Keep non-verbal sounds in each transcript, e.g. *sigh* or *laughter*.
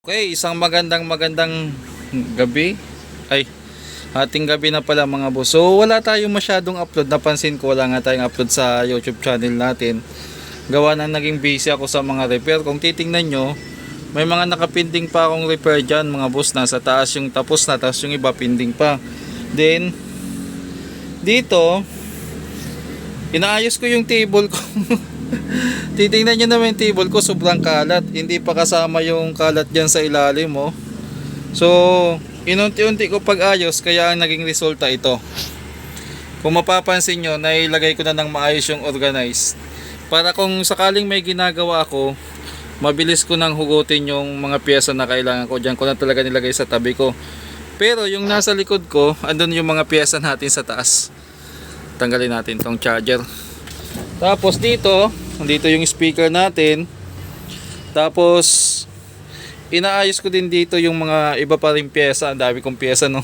Okay, isang magandang magandang gabi. Ay, ating gabi na pala mga boss. So, wala tayong masyadong upload. Napansin ko wala nga tayong upload sa YouTube channel natin. Gawa na naging busy ako sa mga repair. Kung titingnan nyo, may mga nakapinding pa akong repair dyan mga boss. Nasa taas yung tapos na, tapos yung iba pinding pa. Then, dito, inaayos ko yung table ko. *laughs* *laughs* Titingnan nyo naman yung table ko, sobrang kalat. Hindi pa kasama yung kalat dyan sa ilalim mo. So, inunti-unti ko pag-ayos, kaya ang naging resulta ito. Kung mapapansin nyo, nailagay ko na ng maayos yung organized. Para kung sakaling may ginagawa ako, mabilis ko nang hugutin yung mga pyesa na kailangan ko. Diyan ko na talaga nilagay sa tabi ko. Pero yung nasa likod ko, andun yung mga pyesa natin sa taas. Tanggalin natin tong charger. Tapos dito, dito yung speaker natin. Tapos inaayos ko din dito yung mga iba pa rin pyesa. Ang dami kong pyesa no.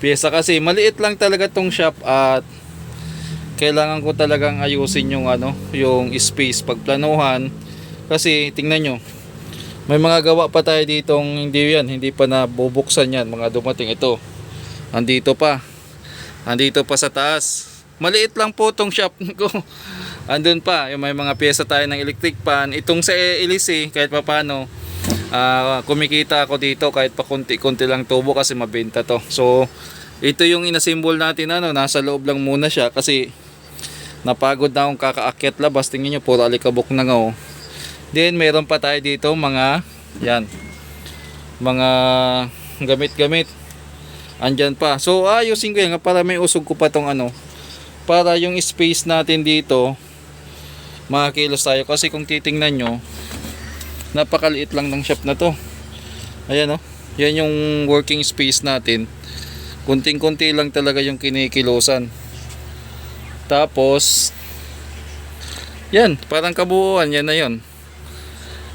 Pyesa kasi maliit lang talaga tong shop at kailangan ko talagang ayusin yung ano, yung space pagplanuhan. Kasi tingnan nyo, may mga gawa pa tayo ditong hindi yan, hindi pa nabubuksan yan, mga dumating ito. Andito pa. Andito pa sa taas. Maliit lang po tong shop *laughs* ko. Andun pa, yung may mga pyesa tayo ng electric pan. Itong sa LEC, kahit pa paano, ah, kumikita ako dito kahit pa konti-konti lang tubo kasi mabenta to. So, ito yung inasimbol natin ano, nasa loob lang muna siya kasi napagod na akong kakaakyat labas. Tingnan nyo, puro alikabok na nga oh. Then, meron pa tayo dito mga, yan, mga gamit-gamit. Andyan pa. So, ayusin ko yan para may usog ko pa tong ano, para yung space natin dito, makakilos tayo. Kasi kung titingnan nyo, napakaliit lang ng shop na to. Ayan oh. Yan yung working space natin. Kunting-kunti lang talaga yung kinikilosan. Tapos, yan, parang kabuuan, yan na yon.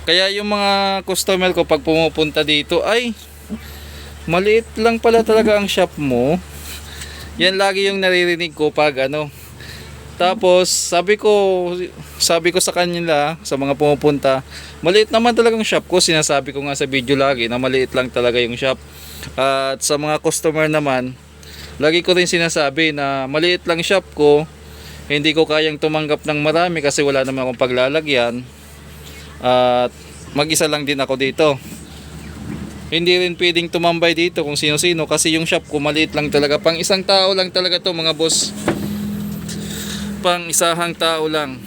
Kaya yung mga customer ko pag pumupunta dito, ay, maliit lang pala talaga ang shop mo. Yan lagi yung naririnig ko pag ano. Tapos sabi ko sabi ko sa kanila sa mga pumupunta, maliit naman talagang shop ko. Sinasabi ko nga sa video lagi na maliit lang talaga yung shop. At sa mga customer naman, lagi ko rin sinasabi na maliit lang shop ko. Hindi ko kayang tumanggap ng marami kasi wala naman akong paglalagyan. At mag-isa lang din ako dito hindi rin pwedeng tumambay dito kung sino-sino kasi yung shop ko maliit lang talaga. Pang isang tao lang talaga to mga boss. Pang isahang tao lang.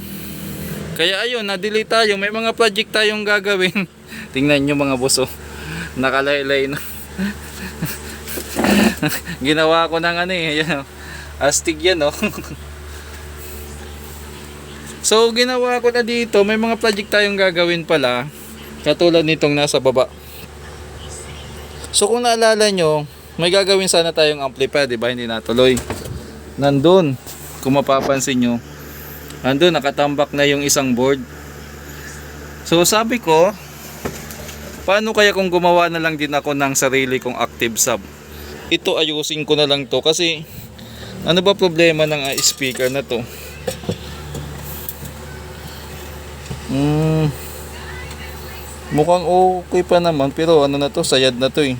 Kaya ayun, na-delay tayo. May mga project tayong gagawin. *laughs* Tingnan nyo mga boss oh. Nakalaylay na. *laughs* Ginawa ko ng ano eh. Ayan, oh. Astig yan oh. *laughs* so ginawa ko na dito. May mga project tayong gagawin pala. Katulad nitong nasa baba. So kung naalala nyo, may gagawin sana tayong amplifier, di ba? Hindi natuloy. Nandun, kung mapapansin nyo, nandun, nakatambak na yung isang board. So sabi ko, paano kaya kung gumawa na lang din ako ng sarili kong active sub? Ito ayusin ko na lang to kasi ano ba problema ng ah, speaker na to? Hmm, Mukhang okay pa naman pero ano na to, sayad na to eh.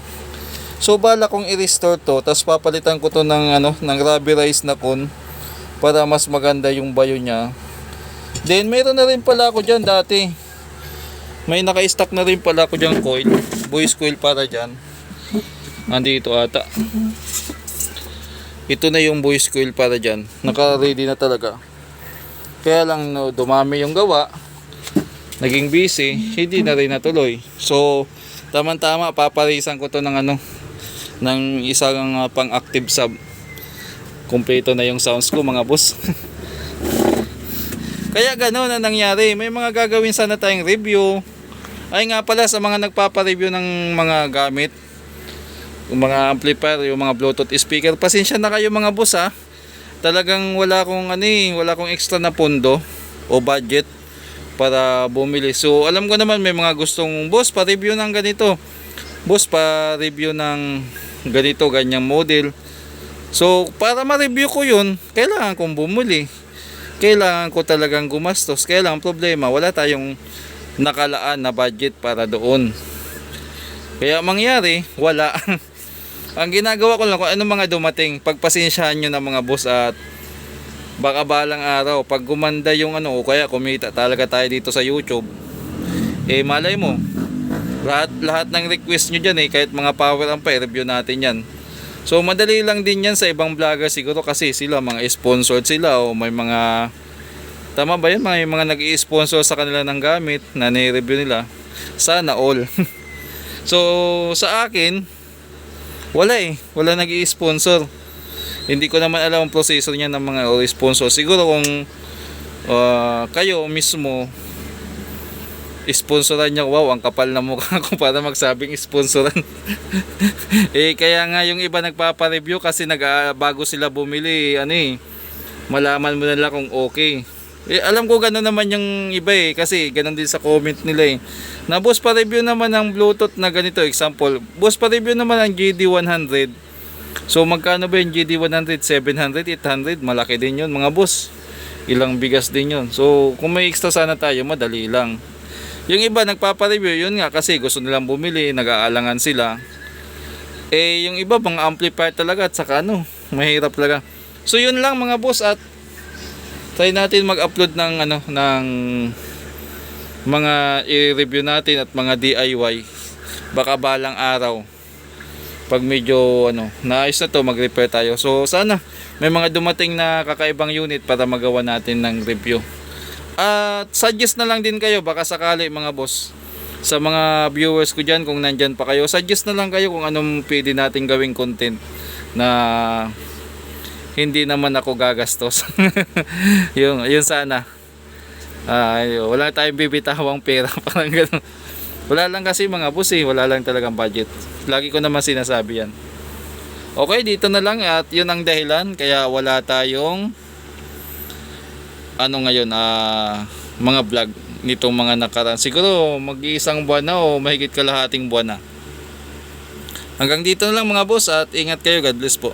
So bala kong i-restore to, tapos papalitan ko to ng ano, ng rubberized na con para mas maganda yung bayo niya. Then meron na rin pala ako diyan dati. May naka-stock na rin pala ako diyan coil, voice coil para diyan. Andito ata. Ito na yung voice coil para diyan. Naka-ready na talaga. Kaya lang no, dumami yung gawa naging busy, hindi na rin natuloy. So, tama-tama, paparisan ko to ng ano, ng isang uh, pang-active sub. Kompleto na yung sounds ko mga boss. *laughs* Kaya gano'n na nangyari. May mga gagawin sana tayong review. Ay nga pala sa mga nagpapa-review ng mga gamit, yung mga amplifier, yung mga Bluetooth speaker, pasensya na kayo mga boss ha. Talagang wala akong ano eh, wala akong extra na pondo o budget para bumili. So, alam ko naman may mga gustong, boss, pa-review ng ganito. Boss, pa-review ng ganito, ganyang model. So, para ma-review ko yun, kailangan kong bumili. Kailangan ko talagang gumastos. Kaya lang, problema, wala tayong nakalaan na budget para doon. Kaya mangyari, wala. *laughs* Ang ginagawa ko lang kung ano mga dumating, pagpasensyahan nyo ng mga boss at baka balang araw, pag gumanda yung ano, o kaya kumita talaga tayo dito sa YouTube, eh malay mo, lahat, lahat ng request nyo dyan eh, kahit mga power amp pa, i-review natin yan. So madali lang din yan sa ibang vlogger siguro kasi sila mga sponsored sila o may mga tama ba yun? Mga, mga nag sponsor sa kanila ng gamit na ni-review nila. Sana all. *laughs* So sa akin wala eh. Wala nag sponsor hindi ko naman alam ang proseso niya ng mga sponsor. Siguro kung ah, kayo mismo sponsoran niya. Wow ang kapal na mukha ko *laughs* para magsabing sponsoran. *laughs* Eh kaya nga yung iba nagpapa-review kasi nag ah, bago sila bumili ano eh malaman mo nila kung okay. Eh, alam ko gano'n naman yung iba eh kasi gano'n din sa comment nila eh. Na boss pa review naman ng bluetooth na ganito example. Boss pa review naman ang GD100 so magkano ba yung GD100 700 800 malaki din yun mga boss. Ilang bigas din yun. So kung may extra sana tayo madali lang yung iba nagpapa-review yun nga kasi gusto nilang bumili nag-aalangan sila. Eh yung iba mga amplifier talaga at saka ano mahirap talaga. So yun lang mga boss at try natin mag-upload ng ano ng mga i-review natin at mga DIY baka balang araw. Pag medyo ano naayos na to mag-repair tayo. So sana may mga dumating na kakaibang unit para magawa natin ng review at suggest na lang din kayo baka sakali mga boss. Sa mga viewers ko dyan kung nandyan pa kayo suggest na lang kayo kung anong pwede natin gawing content na hindi naman ako gagastos. *laughs* Yung, yun sana. Ay wala tayong bibitawang pera *laughs* parang ganun. Wala lang kasi mga boss eh. Wala lang talagang budget. Lagi ko naman sinasabi yan. Okay dito na lang at yun ang dahilan kaya wala tayong ano ngayon ah mga vlog nitong mga nakaraan. Siguro mag-iisang buwan na o mahigit kalahating buwan na. Hanggang dito na lang mga boss at ingat kayo. God bless po